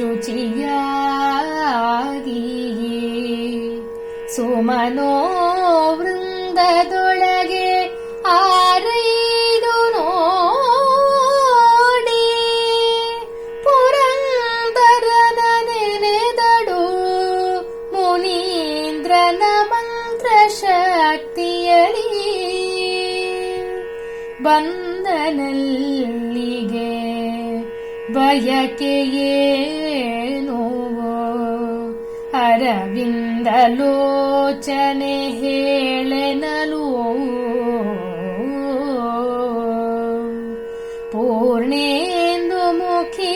ಕಡು ಶುಚಿಯಾಗಿ ಸುಮನೋ ವೃಂದದೊಳಗೆ ಆರೈದು ನೋಡಿ ಪುರಂದರನ ನೆನೆದಡು ಮುನೀಂದ್ರನ ಮಂತ್ರ ಶಕ್ತಿಯಲಿ ಬಂದನಲ್ಲಿಗೆ ಬಯಕೆಯೇನು ಅರವಿಂದಲೋಚನೆ ಹೇಳೆನಲು ಪೂರ್ಣೇಂದು ಮುಖಿ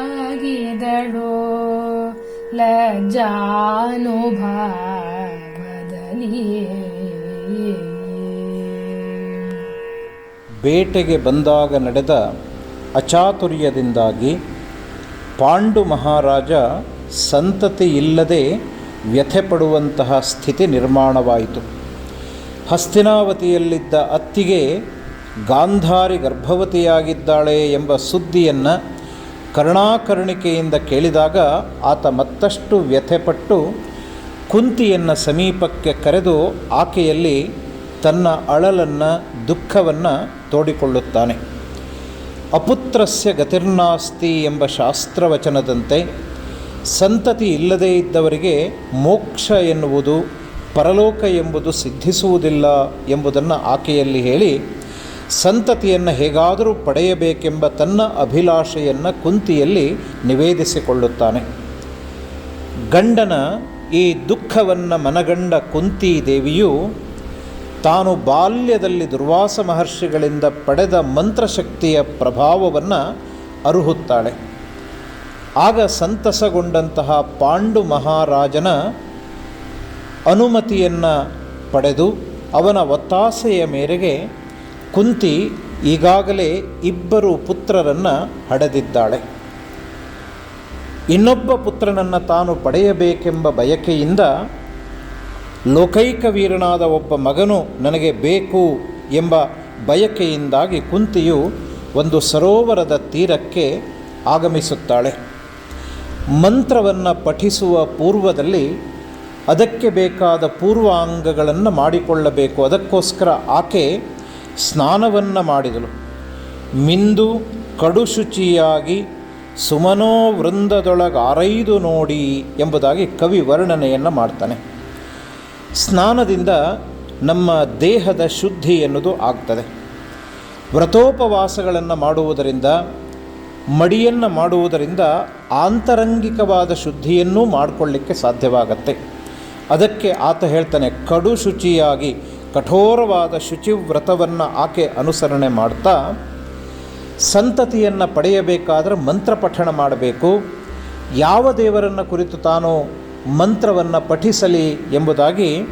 ತಲೆವಾಗಿದಳು ಲಜ್ಜಾನುಭಾವದಲ್ಲಿ ಬೇಟೆಗೆ ಬಂದಾಗ ನಡೆದ ಅಚಾತುರ್ಯದಿಂದಾಗಿ ಪಾಂಡು ಮಹಾರಾಜ ಸಂತತಿ ಇಲ್ಲದೆ ವ್ಯಥೆಪಡುವಂತಹ ಸ್ಥಿತಿ ನಿರ್ಮಾಣವಾಯಿತು. ಹಸ್ತಿನಾವತಿಯಲ್ಲಿದ್ದ ಅತ್ತಿಗೆ ಗಾಂಧಾರಿ ಗರ್ಭವತಿಯಾಗಿದ್ದಾಳೆ ಎಂಬ ಸುದ್ದಿಯನ್ನು ಕರ್ಣಾಕರ್ಣಿಕೆಯಿಂದ ಕೇಳಿದಾಗ ಆತ ಮತ್ತಷ್ಟು ವ್ಯಥೆಪಟ್ಟು ಕುಂತಿಯನ್ನು ಸಮೀಪಕ್ಕೆ ಕರೆದು ಆಕೆಯಲ್ಲಿ ತನ್ನ ಅಳಲನ್ನು, ದುಃಖವನ್ನು ತೋಡಿಕೊಳ್ಳುತ್ತಾನೆ. ಅಪುತ್ರಸ್ಯ ಗತಿರ್ನಾಸ್ತಿ ಎಂಬ ಶಾಸ್ತ್ರವಚನದಂತೆ, ಸಂತತಿ ಇಲ್ಲದೇ ಇದ್ದವರಿಗೆ ಮೋಕ್ಷ ಎನ್ನುವುದು, ಪರಲೋಕ ಎಂಬುದು ಸಿದ್ಧಿಸುವುದಿಲ್ಲ ಎಂಬುದನ್ನು ಆಕೆಯಲ್ಲಿ ಹೇಳಿ, ಸಂತತಿಯನ್ನು ಹೇಗಾದರೂ ಪಡೆಯಬೇಕೆಂಬ ತನ್ನ ಅಭಿಲಾಷೆಯನ್ನು ಕುಂತಿಯಲ್ಲಿ ನಿವೇದಿಸಿಕೊಳ್ಳುತ್ತಾನೆ. ಗಂಡನ ಈ ದುಃಖವನ್ನು ಮನಗಂಡ ಕುಂತಿ ದೇವಿಯು ತಾನು ಬಾಲ್ಯದಲ್ಲಿ ದುರ್ವಾಸ ಮಹರ್ಷಿಗಳಿಂದ ಪಡೆದ ಮಂತ್ರಶಕ್ತಿಯ ಪ್ರಭಾವವನ್ನು ಅರುಹುತ್ತಾಳೆ. ಆಗ ಸಂತಸಗೊಂಡಂತಹ ಪಾಂಡು ಮಹಾರಾಜನ ಅನುಮತಿಯನ್ನು ಪಡೆದು ಅವನ ಒತ್ತಾಸೆಯ ಮೇರೆಗೆ ಕುಂತಿ ಈಗಾಗಲೇ ಇಬ್ಬರು ಪುತ್ರರನ್ನು ಹಡೆದಿದ್ದಾಳೆ. ಇನ್ನೊಬ್ಬ ಪುತ್ರನನ್ನು ತಾನು ಪಡೆಯಬೇಕೆಂಬ ಬಯಕೆಯಿಂದ ಲೋಕೈಕ ವೀರನಾದ ಒಬ್ಬ ಮಗನು ನನಗೆ ಬೇಕು ಎಂಬ ಬಯಕೆಯಿಂದಾಗಿ ಕುಂತಿಯು ಒಂದು ಸರೋವರದ ತೀರಕ್ಕೆ ಆಗಮಿಸುತ್ತಾಳೆ. ಮಂತ್ರವನ್ನು ಪಠಿಸುವ ಪೂರ್ವದಲ್ಲಿ ಅದಕ್ಕೆ ಬೇಕಾದ ಪೂರ್ವಾಂಗಗಳನ್ನು ಮಾಡಿಕೊಳ್ಳಬೇಕು. ಅದಕ್ಕೋಸ್ಕರ ಆಕೆ ಸ್ನಾನವನ್ನು ಮಾಡಿದಳು. ಮಿಂದು ಕಡು ಶುಚಿಯಾಗಿ ಸುಮನೋ ವೃಂದದೊಳಗಾರೈದು ನೋಡಿ ಎಂಬುದಾಗಿ ಕವಿ ವರ್ಣನೆಯನ್ನು ಮಾಡ್ತಾನೆ. ಸ್ನಾನದಿಂದ ನಮ್ಮ ದೇಹದ ಶುದ್ಧಿ ಎನ್ನುವುದು ಆಗ್ತದೆ. ವ್ರತೋಪವಾಸಗಳನ್ನು ಮಾಡುವುದರಿಂದ, ಮಡಿಯನ್ನು ಮಾಡುವುದರಿಂದ ಆಂತರಂಗಿಕವಾದ ಶುದ್ಧಿಯನ್ನೂ ಮಾಡಿಕೊಳ್ಳಿಕ್ಕೆ ಸಾಧ್ಯವಾಗತ್ತೆ. ಅದಕ್ಕೆ ಆತ ಹೇಳ್ತಾನೆ, ಕಡು ಶುಚಿಯಾಗಿ ಕಠೋರವಾದ ಶುಚಿವ್ರತವನ್ನು ಆಕೆ ಅನುಸರಣೆ ಮಾಡ್ತಾ, ಸಂತತಿಯನ್ನು ಪಡೆಯಬೇಕಾದರೆ ಮಂತ್ರ ಪಠಣ ಮಾಡಬೇಕು. ಯಾವ ದೇವರನ್ನು ಕುರಿತು ತಾನು ಮಂತ್ರವನ್ನು ಪಠಿಸಲಿ ಎಂಬುದಾಗಿ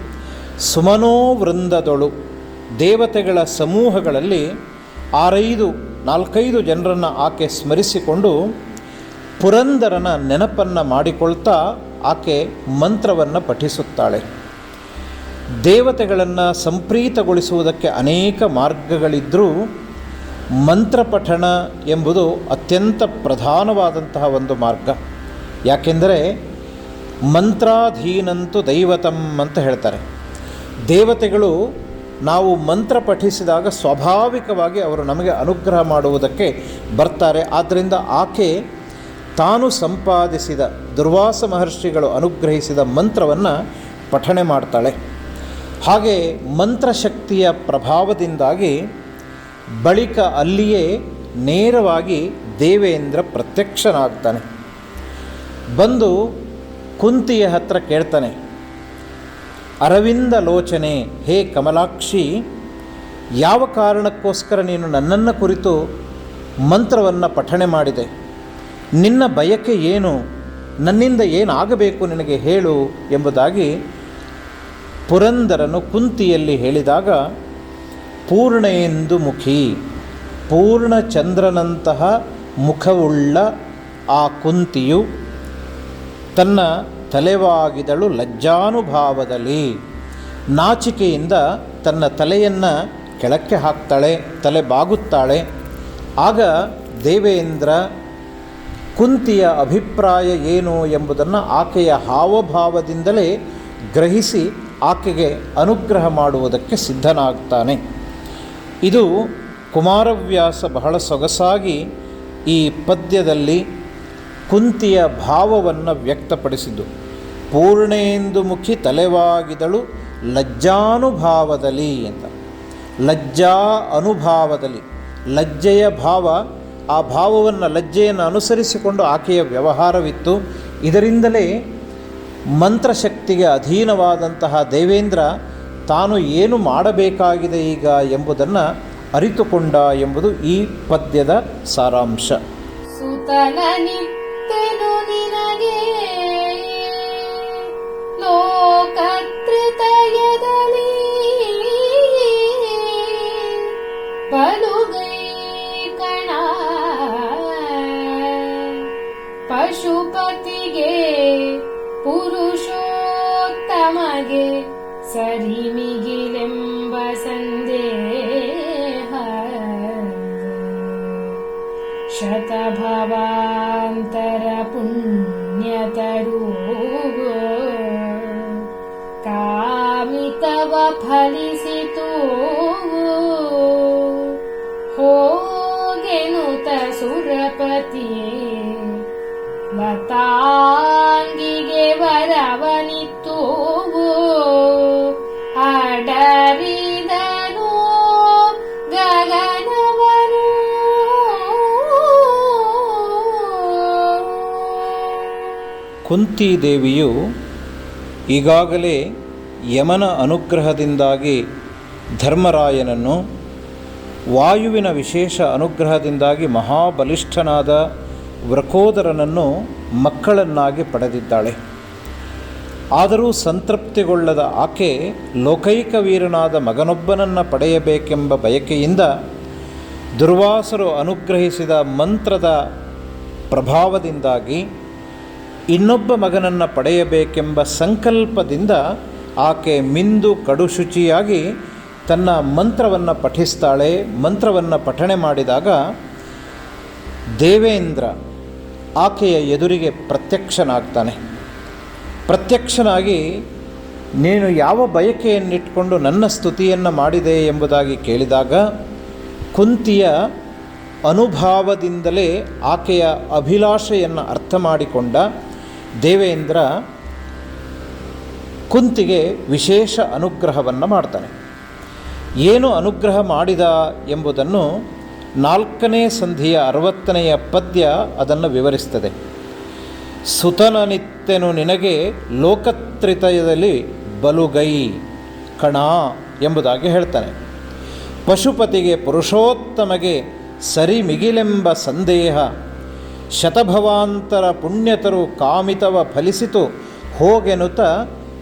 ಸುಮನೋ ವೃಂದದೊಳು ದೇವತೆಗಳ ಸಮೂಹಗಳಲ್ಲಿ ಆರೈದು, ನಾಲ್ಕೈದು ಜನರನ್ನು ಆಕೆ ಸ್ಮರಿಸಿಕೊಂಡು ಪುರಂದರನ ನೆನಪನ್ನು ಮಾಡಿಕೊಳ್ತಾ ಆಕೆ ಮಂತ್ರವನ್ನು ಪಠಿಸುತ್ತಾಳೆ. ದೇವತೆಗಳನ್ನು ಸಂಪ್ರೀತಗೊಳಿಸುವುದಕ್ಕೆ ಅನೇಕ ಮಾರ್ಗಗಳಿದ್ದರೂ ಮಂತ್ರಪಠಣ ಎಂಬುದು ಅತ್ಯಂತ ಪ್ರಧಾನವಾದಂತಹ ಒಂದು ಮಾರ್ಗ. ಯಾಕೆಂದರೆ ಮಂತ್ರಾಧೀನಂತು ದೈವತಂ ಅಂತ ಹೇಳ್ತಾರೆ. ದೇವತೆಗಳು ನಾವು ಮಂತ್ರ ಪಠಿಸಿದಾಗ ಸ್ವಾಭಾವಿಕವಾಗಿ ಅವರು ನಮಗೆ ಅನುಗ್ರಹ ಮಾಡುವುದಕ್ಕೆ ಬರ್ತಾರೆ. ಆದ್ದರಿಂದ ಆಕೆ ತಾನು ಸಂಪಾದಿಸಿದ ದುರ್ವಾಸ ಮಹರ್ಷಿಗಳು ಅನುಗ್ರಹಿಸಿದ ಮಂತ್ರವನ್ನು ಪಠಣೆ ಮಾಡ್ತಾಳೆ. ಹಾಗೆ ಮಂತ್ರಶಕ್ತಿಯ ಪ್ರಭಾವದಿಂದಾಗಿ ಬಳಿಕ ಅಲ್ಲಿಯೇ ನೇರವಾಗಿ ದೇವೇಂದ್ರ ಪ್ರತ್ಯಕ್ಷನಾಗ್ತಾನೆ. ಬಂದು ಕುಂತಿಯ ಹತ್ರ ಕೇಳ್ತಾನೆ, ಅರವಿಂದ ಲೋಚನೆ, ಹೇ ಕಮಲಾಕ್ಷಿ, ಯಾವ ಕಾರಣಕ್ಕೋಸ್ಕರ ನೀನು ನನ್ನನ್ನು ಕುರಿತು ಮಂತ್ರವನ್ನು ಪಠಣೆ ಮಾಡಿದೆ? ನಿನ್ನ ಬಯಕೆ ಏನು? ನನ್ನಿಂದ ಏನಾಗಬೇಕು ನಿನಗೆ ಹೇಳು ಎಂಬುದಾಗಿ ಪುರಂದರನು ಕುಂತಿಯಲ್ಲಿ ಹೇಳಿದಾಗ, ಪೂರ್ಣೇಂದು ಮುಖಿ, ಪೂರ್ಣಚಂದ್ರನಂತಹ ಮುಖವುಳ್ಳ ಆ ಕುಂತಿಯು ತನ್ನ ತಲೆವಾಗಿದಳು ಲಜ್ಜಾನುಭಾವದಲ್ಲಿ. ನಾಚಿಕೆಯಿಂದ ತನ್ನ ತಲೆಯನ್ನು ಕೆಳಕ್ಕೆ ಹಾಕ್ತಾಳೆ, ತಲೆ ಬಾಗುತ್ತಾಳೆ. ಆಗ ದೇವೇಂದ್ರ, ಕುಂತಿಯ ಅಭಿಪ್ರಾಯ ಏನು ಎಂಬುದನ್ನು ಆಕೆಯ ಹಾವಭಾವದಿಂದಲೇ ಗ್ರಹಿಸಿ ಆಕೆಗೆ ಅನುಗ್ರಹ ಮಾಡುವುದಕ್ಕೆ ಸಿದ್ಧನಾಗ್ತಾನೆ. ಇದು ಕುಮಾರವ್ಯಾಸ ಬಹಳ ಸೊಗಸಾಗಿ ಈ ಪದ್ಯದಲ್ಲಿ ಕುಂತಿಯ ಭಾವವನ್ನು ವ್ಯಕ್ತಪಡಿಸಿದ್ದು. ಪೂರ್ಣೇಂದು ಮುಖಿ ತಲೆವಾಗಿದಳು ಲಜ್ಜಾನುಭಾವದಲ್ಲಿ ಅಂತ. ಲಜ್ಜಾ ಅನುಭಾವದಲ್ಲಿ. ಲಜ್ಜೆಯ ಭಾವ, ಆ ಭಾವವನ್ನು ಲಜ್ಜೆಯನ್ನು ಅನುಸರಿಸಿಕೊಂಡು ಆಕೆಯ ವ್ಯವಹಾರವಿತ್ತು. ಇದರಿಂದಲೇ ಮಂತ್ರಶಕ್ತಿಗೆ ಅಧೀನವಾದಂತಹ ದೇವೇಂದ್ರ ತಾನು ಏನು ಮಾಡಬೇಕಾಗಿದೆ ಈಗ ಎಂಬುದನ್ನು ಅರಿತುಕೊಂಡ ಎಂಬುದು ಈ ಪದ್ಯದ ಸಾರಾಂಶ. ಸುತನ ನಿತ್ತೆನು ನಿನಗೆ ಲೋಕತ್ರಿತಯದಲ್ಲಿ सकभवान्तरपुण्यतरो कामितव फलिसितो होगेनुत सुरपति। लताङ्गिगे वरवनि ಕುಂತಿದೇವಿಯು ಈಗಾಗಲೇ ಯಮನ ಅನುಗ್ರಹದಿಂದಾಗಿ ಧರ್ಮರಾಯನನ್ನು ವಾಯುವಿನ ವಿಶೇಷ ಅನುಗ್ರಹದಿಂದಾಗಿ ಮಹಾಬಲಿಷ್ಠನಾದ ವೃಕೋದರನನ್ನು ಮಕ್ಕಳನ್ನಾಗಿ ಪಡೆದಿದ್ದಾಳೆ. ಆದರೂ ಸಂತೃಪ್ತಿಗೊಳ್ಳದ ಆಕೆ ಲೋಕೈಕ ವೀರನಾದ ಮಗನೊಬ್ಬನನ್ನು ಪಡೆಯಬೇಕೆಂಬ ಬಯಕೆಯಿಂದ ದುರ್ವಾಸರು ಅನುಗ್ರಹಿಸಿದ ಮಂತ್ರದ ಪ್ರಭಾವದಿಂದಾಗಿ ಇನ್ನೊಬ್ಬ ಮಗನನ್ನು ಪಡೆಯಬೇಕೆಂಬ ಸಂಕಲ್ಪದಿಂದ ಆಕೆ ಮಿಂದು ಕಡುಶುಚಿಯಾಗಿ ತನ್ನ ಮಂತ್ರವನ್ನು ಪಠಿಸ್ತಾಳೆ, ಮಂತ್ರವನ್ನು ಪಠಣೆ ಮಾಡಿದಾಗ ದೇವೇಂದ್ರ ಆಕೆಯ ಎದುರಿಗೆ ಪ್ರತ್ಯಕ್ಷನಾಗ್ತಾನೆ. ಪ್ರತ್ಯಕ್ಷನಾಗಿ, ನೀನು ಯಾವ ಬಯಕೆಯನ್ನಿಟ್ಕೊಂಡು ನನ್ನ ಸ್ತುತಿಯನ್ನು ಮಾಡಿದೆ ಎಂಬುದಾಗಿ ಕೇಳಿದಾಗ, ಕುಂತಿಯ ಅನುಭಾವದಿಂದಲೇ ಆಕೆಯ ಅಭಿಲಾಷೆಯನ್ನು ಅರ್ಥ ಮಾಡಿಕೊಂಡ ದೇವೇಂದ್ರ ಕುಂತಿಗೆ ವಿಶೇಷ ಅನುಗ್ರಹವನ್ನು ಮಾಡ್ತಾನೆ. ಏನು ಅನುಗ್ರಹ ಮಾಡಿದ ಎಂಬುದನ್ನು ನಾಲ್ಕನೇ ಸಂಧಿಯ ಅರವತ್ತನೆಯ ಪದ್ಯ ಅದನ್ನು ವಿವರಿಸ್ತದೆ. ಸುತನ ನಿತ್ಯನು ನಿನಗೆ ಲೋಕತ್ರಿತಯದಲ್ಲಿ ಬಲುಗೈ ಕಣ ಎಂಬುದಾಗಿ ಹೇಳ್ತಾನೆ. ಪಶುಪತಿಗೆ ಪುರುಷೋತ್ತಮಗೆ ಸರಿ ಮಿಗಿಲೆಂಬ ಸಂದೇಹ ಶತಭವಾಂತರ ಪುಣ್ಯತರು ಕಾಮಿತವ ಫಲಿಸಿತು. ಹೋಗೆನುತ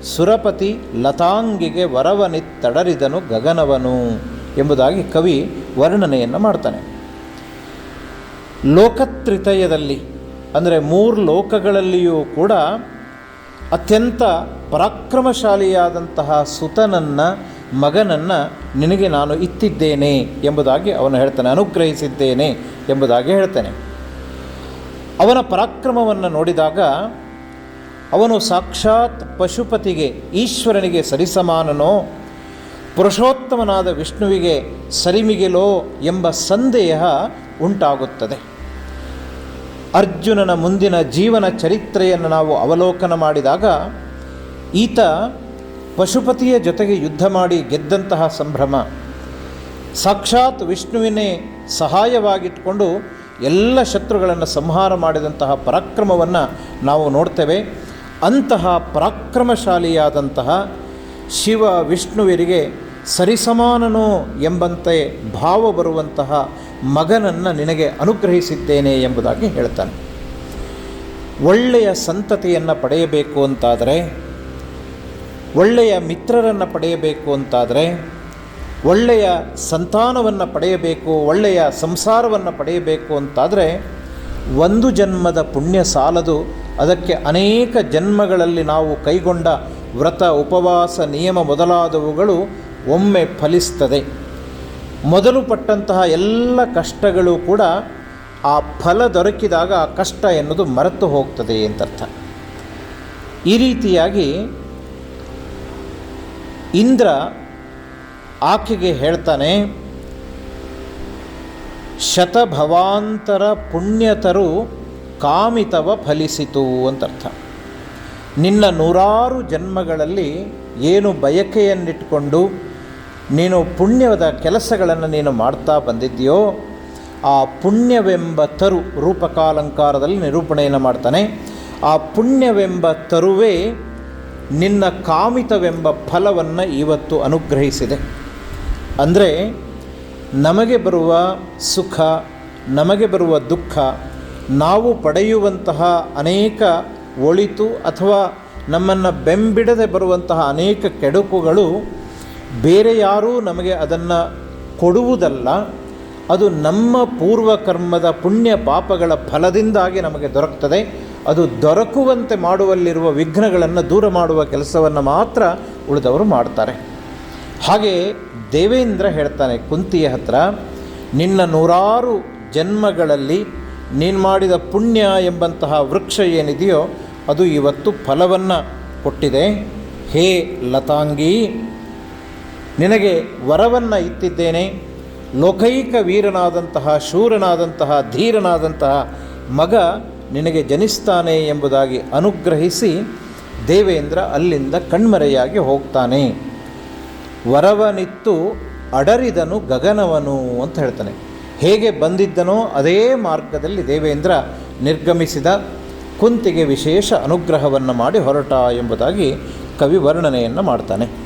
ಸುರಪತಿ ಲತಾಂಗಿಗೆ ವರವನಿತ್ತಡರಿದನು ಗಗನವನು ಎಂಬುದಾಗಿ ಕವಿ ವರ್ಣನೆಯನ್ನು ಮಾಡ್ತಾನೆ. ಲೋಕತ್ರಿತಯದಲ್ಲಿ, ಅಂದರೆ ಮೂರು ಲೋಕಗಳಲ್ಲಿಯೂ ಕೂಡ ಅತ್ಯಂತ ಪರಾಕ್ರಮಶಾಲಿಯಾದಂತಹ ಸುತನನ್ನ, ಮಗನನ್ನು ನಿನಗೆ ನಾನು ಇತ್ತಿದ್ದೇನೆ ಎಂಬುದಾಗಿ ಅವನು ಹೇಳ್ತಾನೆ, ಅನುಗ್ರಹಿಸಿದ್ದೇನೆ ಎಂಬುದಾಗಿ ಹೇಳ್ತಾನೆ. ಅವನ ಪರಾಕ್ರಮವನ್ನು ನೋಡಿದಾಗ ಅವನು ಸಾಕ್ಷಾತ್ ಪಶುಪತಿಗೆ, ಈಶ್ವರನಿಗೆ ಸರಿಸಮಾನನೋ, ಪುರುಷೋತ್ತಮನಾದ ವಿಷ್ಣುವಿಗೆ ಸರಿಮಿಗೆಲೋ ಎಂಬ ಸಂದೇಹ ಉಂಟಾಗುತ್ತದೆ. ಅರ್ಜುನನ ಮುಂದಿನ ಜೀವನ ಚರಿತ್ರೆಯನ್ನು ನಾವು ಅವಲೋಕನ ಮಾಡಿದಾಗ ಈತ ಪಶುಪತಿಯ ಜೊತೆಗೆ ಯುದ್ಧ ಮಾಡಿ ಗೆದ್ದಂತಹ ಸಂಭ್ರಮ. ಸಾಕ್ಷಾತ್ ವಿಷ್ಣುವಿನೇ ಸಹಾಯವಾಗಿಟ್ಕೊಂಡು ಎಲ್ಲ ಶತ್ರುಗಳನ್ನು ಸಂಹಾರ ಮಾಡಿದಂತಹ ಪರಾಕ್ರಮವನ್ನು ನಾವು ನೋಡ್ತೇವೆ. ಅಂತಹ ಪರಾಕ್ರಮಶಾಲಿಯಾದಂತಹ ಶಿವ ವಿಷ್ಣುವಿರಿಗೆ ಸರಿಸಮಾನನು ಎಂಬಂತೆ ಭಾವ ಬರುವಂತಹ ಮಗನನ್ನು ನಿನಗೆ ಅನುಗ್ರಹಿಸಿದ್ದೇನೆ ಎಂಬುದಾಗಿ ಹೇಳ್ತಾನೆ. ಒಳ್ಳೆಯ ಸಂತತಿಯನ್ನು ಪಡೆಯಬೇಕು ಅಂತಾದರೆ, ಒಳ್ಳೆಯ ಮಿತ್ರರನ್ನು ಪಡೆಯಬೇಕು ಅಂತಾದರೆ ಒಳ್ಳೆಯ ಸಂತಾನವನ್ನು ಪಡೆಯಬೇಕು, ಒಳ್ಳೆಯ ಸಂಸಾರವನ್ನು ಪಡೆಯಬೇಕು ಅಂತಾದರೆ ಒಂದು ಜನ್ಮದ ಪುಣ್ಯ ಸಾಲದು. ಅದಕ್ಕೆ ಅನೇಕ ಜನ್ಮಗಳಲ್ಲಿ ನಾವು ಕೈಗೊಂಡ ವ್ರತ, ಉಪವಾಸ, ನಿಯಮ ಮೊದಲಾದವುಗಳು ಒಮ್ಮೆ ಫಲಿಸ್ತದೆ. ಮೊದಲು ಪಟ್ಟಂತಹ ಎಲ್ಲ ಕಷ್ಟಗಳು ಕೂಡ ಆ ಫಲ ದೊರಕಿದಾಗ ಆ ಕಷ್ಟ ಎನ್ನುವುದು ಮರೆತು ಹೋಗ್ತದೆ ಅಂತರ್ಥ. ಈ ರೀತಿಯಾಗಿ ಇಂದ್ರ ಆಕೆಗೆ ಹೇಳ್ತಾನೆ, ಶತಭವಾಂತರ ಪುಣ್ಯತರು ಕಾಮಿತವ ಫಲಿಸಿತು ಅಂತರ್ಥ. ನಿನ್ನ ನೂರಾರು ಜನ್ಮಗಳಲ್ಲಿ ಏನು ಬಯಕೆಯನ್ನಿಟ್ಟುಕೊಂಡು ನೀನು ಪುಣ್ಯದ ಕೆಲಸಗಳನ್ನು ನೀನು ಮಾಡ್ತಾ ಬಂದಿದ್ದೀಯೋ, ಆ ಪುಣ್ಯವೆಂಬ ತರು ರೂಪಕಾಲಂಕಾರದಲ್ಲಿ ನಿರೂಪಣೆಯನ್ನು ಮಾಡ್ತಾನೆ. ಆ ಪುಣ್ಯವೆಂಬ ತರುವೇ ನಿನ್ನ ಕಾಮಿತವೆಂಬ ಫಲವನ್ನು ಇವತ್ತು ಅನುಗ್ರಹಿಸಿದೆ. ಅಂದರೆ ನಮಗೆ ಬರುವ ಸುಖ, ನಮಗೆ ಬರುವ ದುಃಖ, ನಾವು ಪಡೆಯುವಂತಹ ಅನೇಕ ಒಳಿತು ಅಥವಾ ನಮ್ಮನ್ನು ಬೆಂಬಿಡದೆ ಬರುವಂತಹ ಅನೇಕ ಕೆಡುಕುಗಳು ಬೇರೆ ಯಾರೂ ನಮಗೆ ಅದನ್ನು ಕೊಡುವುದಲ್ಲ. ಅದು ನಮ್ಮ ಪೂರ್ವಕರ್ಮದ ಪುಣ್ಯ ಪಾಪಗಳ ಫಲದಿಂದಾಗಿ ನಮಗೆ ದೊರಕ್ತದೆ. ಅದು ದೊರಕುವಂತೆ ಮಾಡುವಲ್ಲಿರುವ ವಿಘ್ನಗಳನ್ನು ದೂರ ಮಾಡುವ ಕೆಲಸವನ್ನು ಮಾತ್ರ ಉಳಿದವರು ಮಾಡ್ತಾರೆ. ಹಾಗೆ ದೇವೇಂದ್ರ ಹೇಳ್ತಾನೆ, ಕುಂತಿಯ ಹತ್ರ, ನಿನ್ನ ನೂರಾರು ಜನ್ಮಗಳಲ್ಲಿ ನೀನು ಮಾಡಿದ ಪುಣ್ಯ ಎಂಬಂತಹ ವೃಕ್ಷ ಏನಿದೆಯೋ, ಅದು ಇವತ್ತು ಫಲವನ್ನು ಕೊಟ್ಟಿದೆ. ಹೇ ಲತಾಂಗಿ, ನಿನಗೆ ವರವನ್ನು ಇತ್ತಿದ್ದೇನೆ ಲೋಕೈಕ ವೀರನಾದಂತಹ, ಶೂರನಾದಂತಹ, ಧೀರನಾದಂತಹ ಮಗ ನಿನಗೆ ಜನಿಸ್ತಾನೆ ಎಂಬುದಾಗಿ ಅನುಗ್ರಹಿಸಿ ದೇವೇಂದ್ರ ಅಲ್ಲಿಂದ ಕಣ್ಮರೆಯಾಗಿ ಹೋಗ್ತಾನೆ. ವರವನಿತ್ತು ಅಡರಿದನು ಗಗನವನು ಅಂತ ಹೇಳ್ತಾನೆ. ಹೇಗೆ ಬಂದಿದ್ದನೋ ಅದೇ ಮಾರ್ಗದಲ್ಲಿ ದೇವೇಂದ್ರ ನಿರ್ಗಮಿಸಿದ ಕುಂತಿಗೆ ವಿಶೇಷ ಅನುಗ್ರಹವನ್ನು ಮಾಡಿ ಹೊರಟ ಎಂಬುದಾಗಿ ಕವಿ ವರ್ಣನೆಯನ್ನು ಮಾಡ್ತಾನೆ.